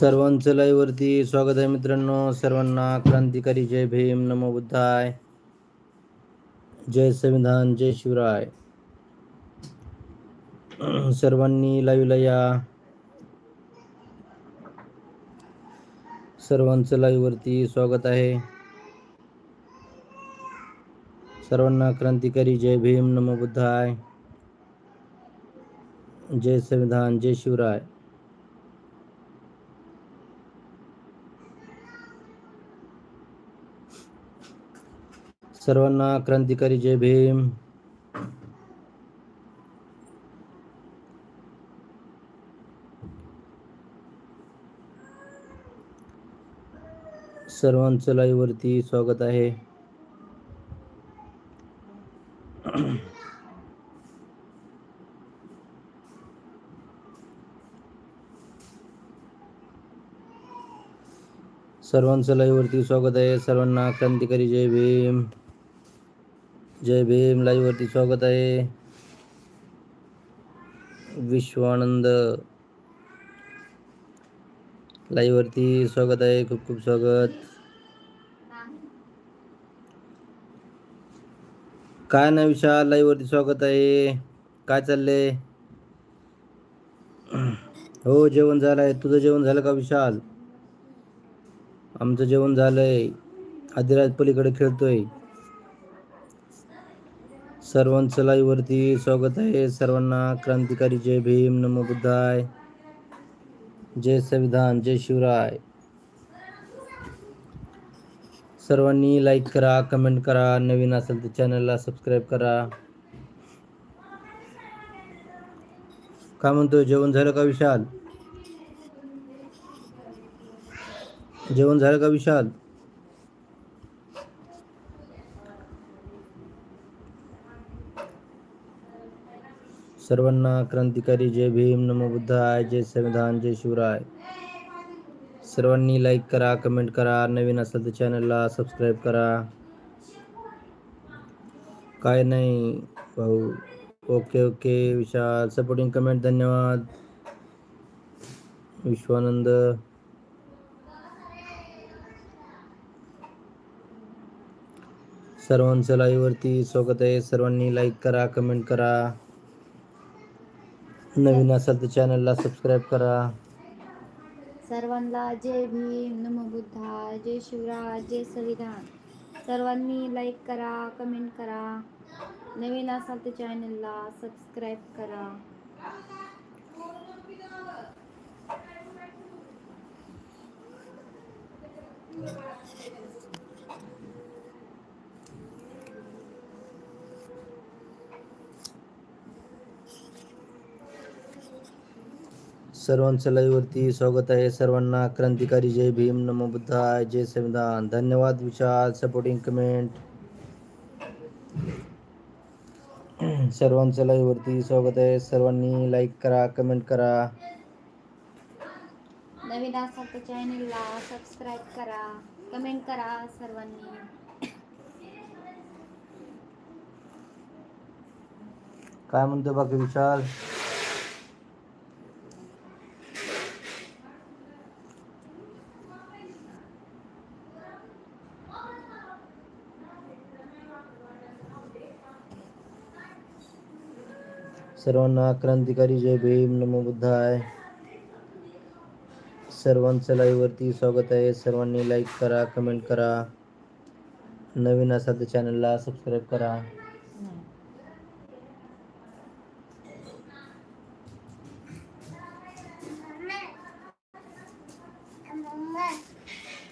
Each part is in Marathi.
सर्वांचं लाईव्ह स्वागत आहे मित्रांनो. सर्वांना क्रांतिकारी जय भीम. नमो बुद्धाय. जय संविधान जय शिवराय. सर्वांनी लाईव्हला या. सर्वांचं लाईव्हवरती स्वागत आहे. सर्वांना क्रांतिकारी जय भीम. नमो बुद्धाय. जय संविधान जय शिवराय. सर्वांना क्रांतिकारी जय भीम. सर्वांचं लाईव्ह वरती स्वागत आहे. सर्वांचं लाईव्ह वरती स्वागत आहे. सर्वांना क्रांतिकारी जय भीम. जय भीम लाईव्ह वरती स्वागत आहे. विश्वानंद. लाईव्ह वरती स्वागत आहे खूप खूप स्वागत. काय नाही विशाल लाईव्हवरती स्वागत आहे. काय चाललंय? हो जेवण झालंय. तुझं जेवण झालं का विशाल? आमचं जेवण झालंय. आदिराज पलीकडे खेळतोय. सर्वांचं लाईव्हवरती स्वागत आहे. सर्वांना क्रांतिकारी जय भीम नमो बुद्धाय. जय संविधान जय शिवराय. सर्वांनी लाईक करा कमेंट करा नवीन असेल तर चॅनलला सबस्क्राईब करा. काय म्हणतो जेवण झालं का विशाल? जेवण झालं का विशाल? सर्वांना क्रांतिकारी जय भीम नमो बुद्धाय जय संविधान जय शिवराय. सर्वांनी लाईक करा कमेंट करा नवीन असेल तर चॅनलला सबस्क्राईब करा. काय नाही भाऊ okay okay Vishal. Supporting comment धन्यवाद. विश्वानंद. सर्वांचं लाईव्हवरती स्वागत आहे. सर्वांनी लाईक करा कमेंट करा. नवीन असाल तर चॅनलला सबस्क्राईब करा. सर्वांना जय भीम, नमो बुद्धा, जय शिवराज, जय संविधान. सर्वांनी लाईक करा कमेंट करा. नवीन असाल तर चॅनलला सबस्क्राईब करा. सर्वांचं लाईव्ह वरती स्वागत आहे. सर्वांना क्रांतिकारी जय भीम. नमो बुद्धाय. जय संविधान. धन्यवाद विशाल. सपोर्टिंग कमेंट सर्वांचं लाईव्ह वरती स्वागत आहे. सर्वांनी लाईक करा कमेंट करा. नवीन असाल तर चॅनलला सबस्क्राईब करा कमेंट करा सर्वांनी. काय म्हणतो बाकी विशाल? सर्वांना क्रांतिकारी जय भीम नमो बुद्धाय. सर्वांचं लाईव्हवरती स्वागत आहे. सर्वांनी लाईक करा कमेंट करा. नवीन असा तर चॅनलला सबस्क्राईब करा.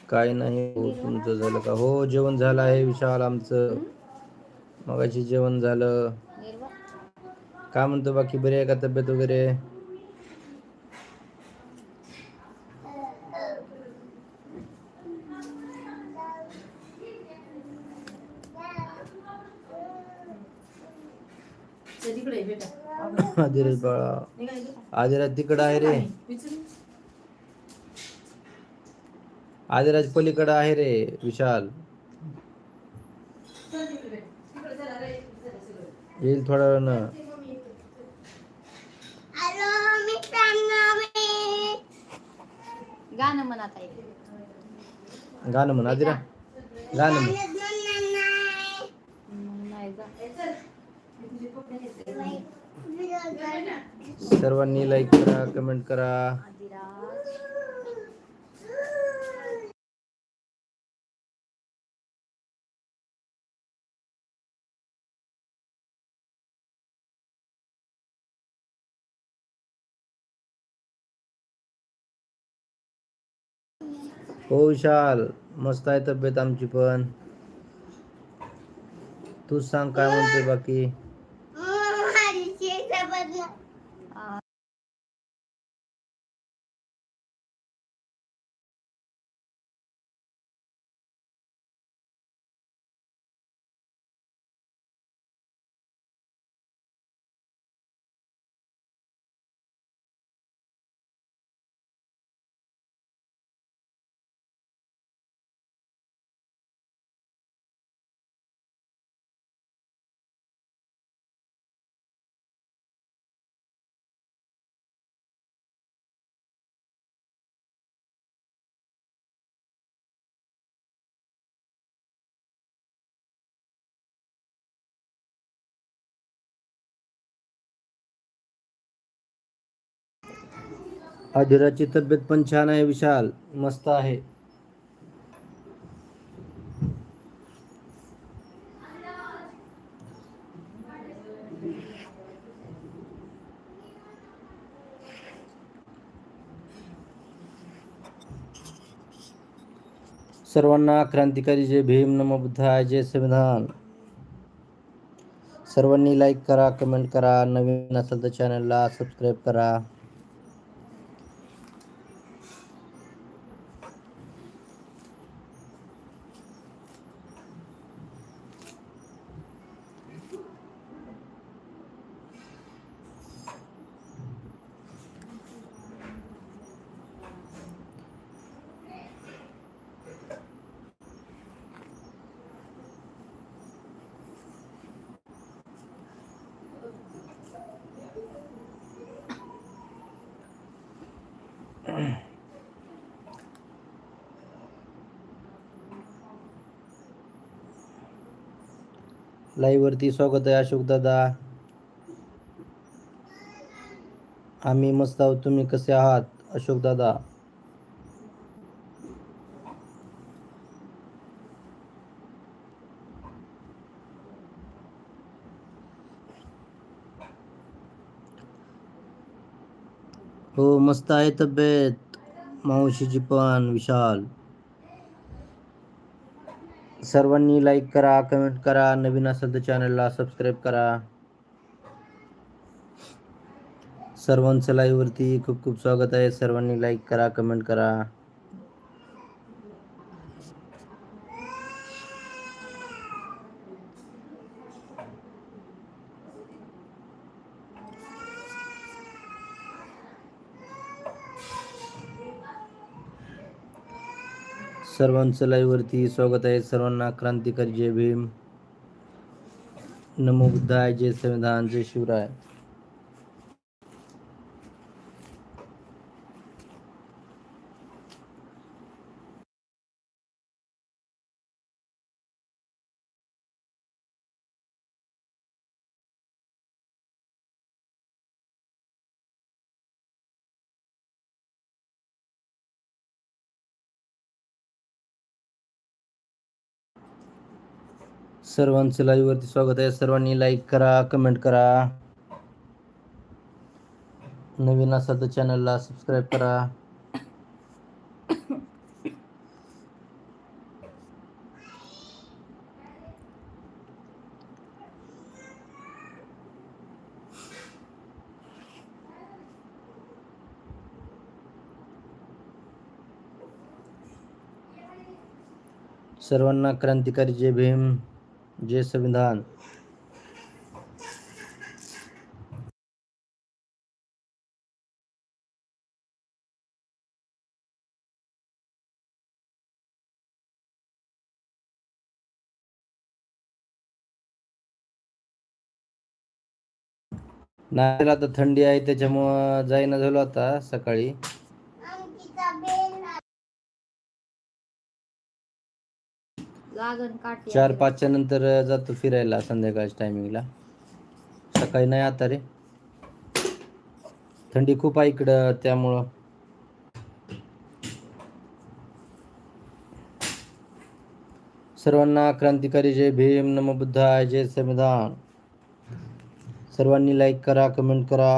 काय नाही हो तुमचं झालं का? हो जेवण झालं आहे विशाल आमचं. मगाशी जेवण झालं. काय म्हणतो बाकी? बरी आहे का तब्येत वगैरे? आदिराज बाळा. आदिराज तिकडं आहे रे. आदिराज पलीकडं आहे रे विशाल. येईल थोड्या वेळानं. गाणं म्हणत आहे गाणं म्हण आदिरा गाणं म्हण. मग नाही जा. सर्वांनी लाईक करा कमेंट करा. हो विशाल. मस्त आहे तब्येत आमची पण. तू सांग काय म्हणते बाकी? आदिराची तब्येत पण छान आहे, विशाल. मस्त आहे. सर्वांना क्रांतिकारी जय भीम, नमो बुद्धाय, जय संविधान. सर्वांनी लाईक करा कमेंट करा. नवीन असेल तर चॅनलला सबस्क्राईब करा. लाईव्ह वरती स्वागत आहे अशोक दादा. आम्ही मस्त आहोत. तुम्ही कसे आहात? अशोक दादा. हो मस्त आहे तब्येत. मावशीची पण विशाल. सर्वांनी लाईक करा कमेंट करा नवीन असेल तर चॅनलला सबस्क्राईब करा. सर्वांचं लाईव्हवरती खूप खूप स्वागत आहे. सर्वांनी लाईक करा कमेंट करा. सर्वांचं लाईव्हवरती स्वागत आहे. सर्वांना क्रांतिकारी जय भीम. नमो बुद्धाय जय संविधान जय शिवराय. सर्वांचं लाईव्ह वरती स्वागत आहे. सर्वांनी लाईक करा कमेंट करा. नवीन असाल तर चॅनलला सबस्क्राईब करा. सर्वांना क्रांतिकारी जय भीम. जय संविधान. नाशिकला आता थंडी आहे त्याच्यामुळं जाईना झालो आता सकाळी. लागण काठी चार. पाचच्या नंतर जातो फिरायला संध्याकाळच्या टायमिंगला सकाळी नाही आता रे. थंडी खूप आहे इकडं त्यामुळं. सर्वांना क्रांतिकारी जय भीम नम बुद्धाय जय संविधान. सर्वांनी लाईक करा कमेंट करा.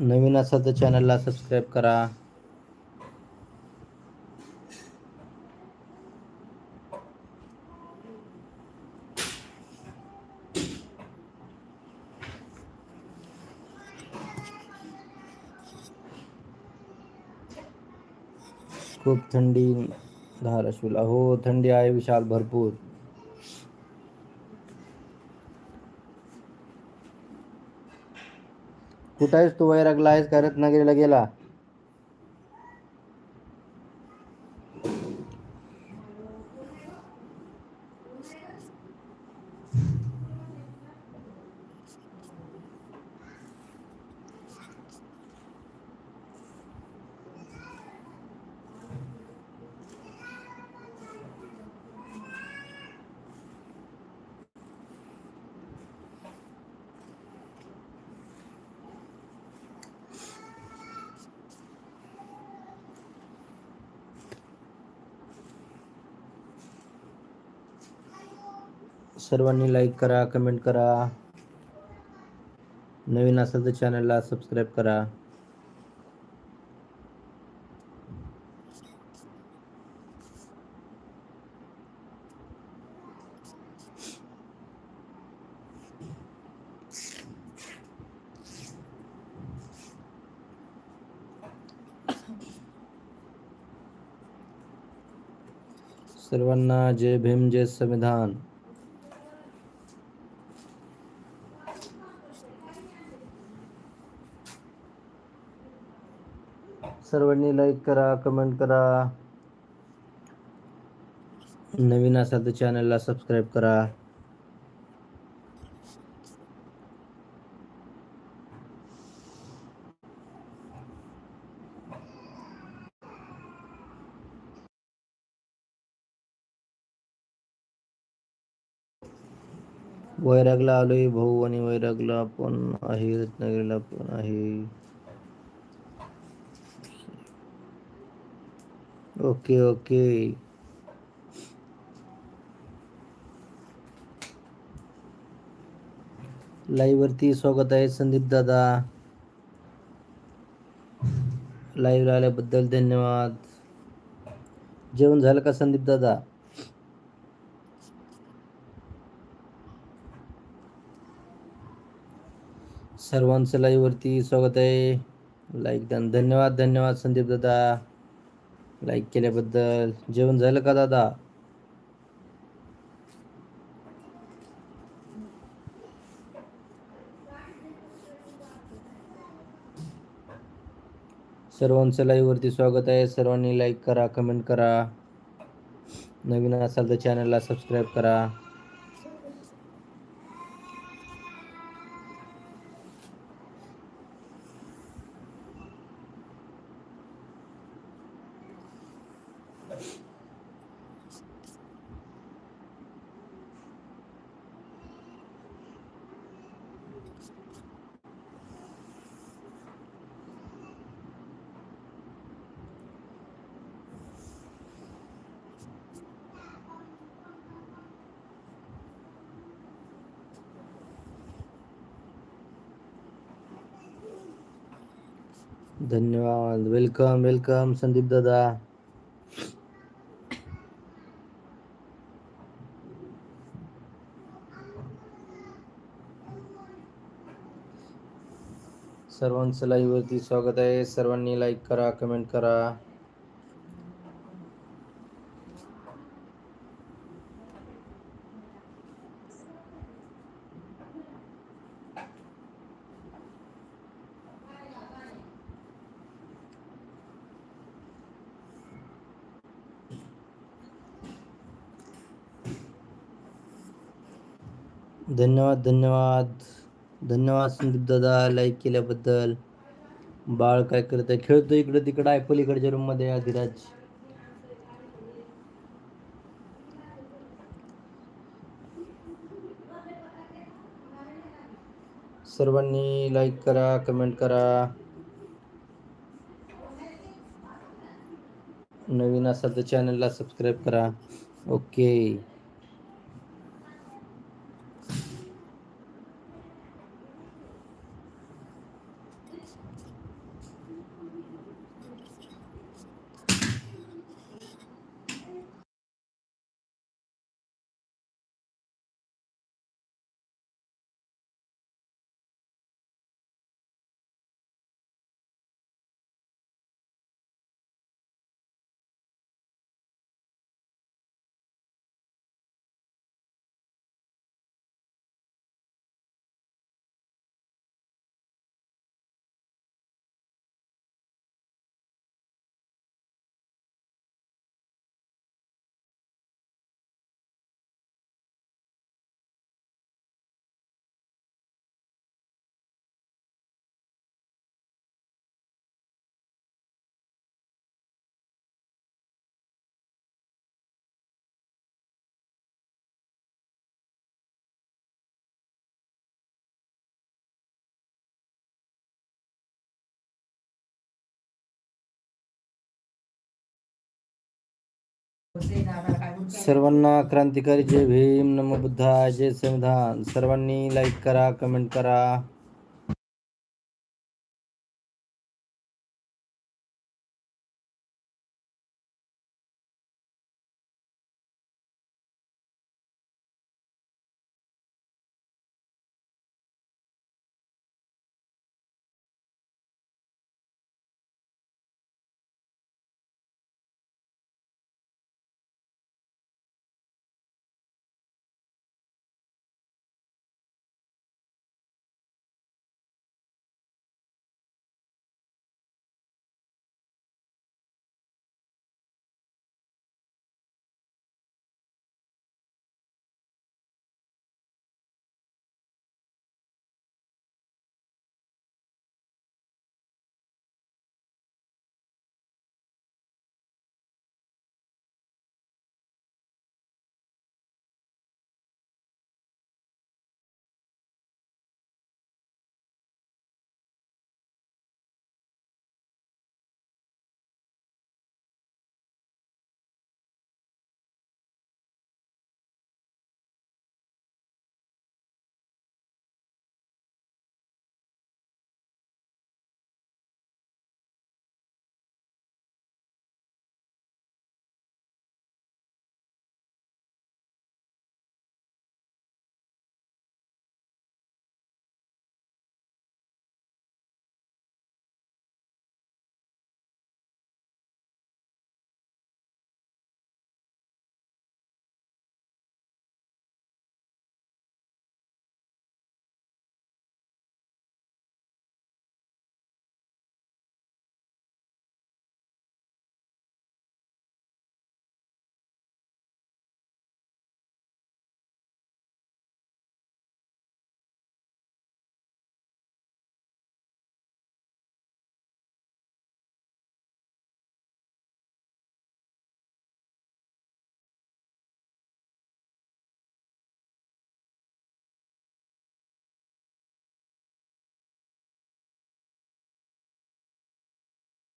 नवीन असाल तर चॅनलला सबस्क्राईब करा. खूप थंडी धाराशिवला हो थंडी आहे विशाल भरपूर. कुठं आहेस तू वैरागला आहेस का रत्नागिरीला गेला. सर्वांनी लाईक करा कमेंट करा. नवीन असेल तर चॅनलला सबस्क्राईब करा. सर्वांना जय भीम, जय संविधान. सर्वांनी लाईक करा कमेंट करा. नवीन असाल तर चॅनलला सबस्क्राईब करा. वैरागला आलोय भाऊ आणि वैरागला पण आहे रत्नागिरीला पण आहे. Okay okay. लाईव्ह वरती स्वागत आहे संदीप दादा. लाईव्ह आल्याबद्दल धन्यवाद. जेवण झालं का संदीप दादा? सर्वांचं लाईव्ह वरती स्वागत आहे. लाईक धन्यवाद धन्यवाद संदीप दादा. लाईक केल्याबद्दल. जेवण झालं का दादा? सर्वांचं लाईव्ह वरती स्वागत आहे. सर्वांनी लाईक करा कमेंट करा. नवीन असाल तर चॅनलला सबस्क्राईब करा. धन्यवाद. वेलकम वेलकम संदीप दादा. सर्वांचं लाईव्ह वरती स्वागत आहे. सर्वांनी लाईक करा कमेंट करा. धन्यवाद धन्यवाद. धन्यवाद संदीप दादा लाईक केल्याबद्दल. बाळ काय करत आहे खेळतो इकडं तिकडे आहे पलीकडच्या रूममध्ये अधिराज. सर्वांनी लाईक करा कमेंट करा. नवीन असाल तर चॅनलला सबस्क्राईब करा. ओके it's सर्वांना क्रांतिकारी जय भीम नमो बुद्धा जय संविधान. सर्वांनी लाईक करा कमेंट करा.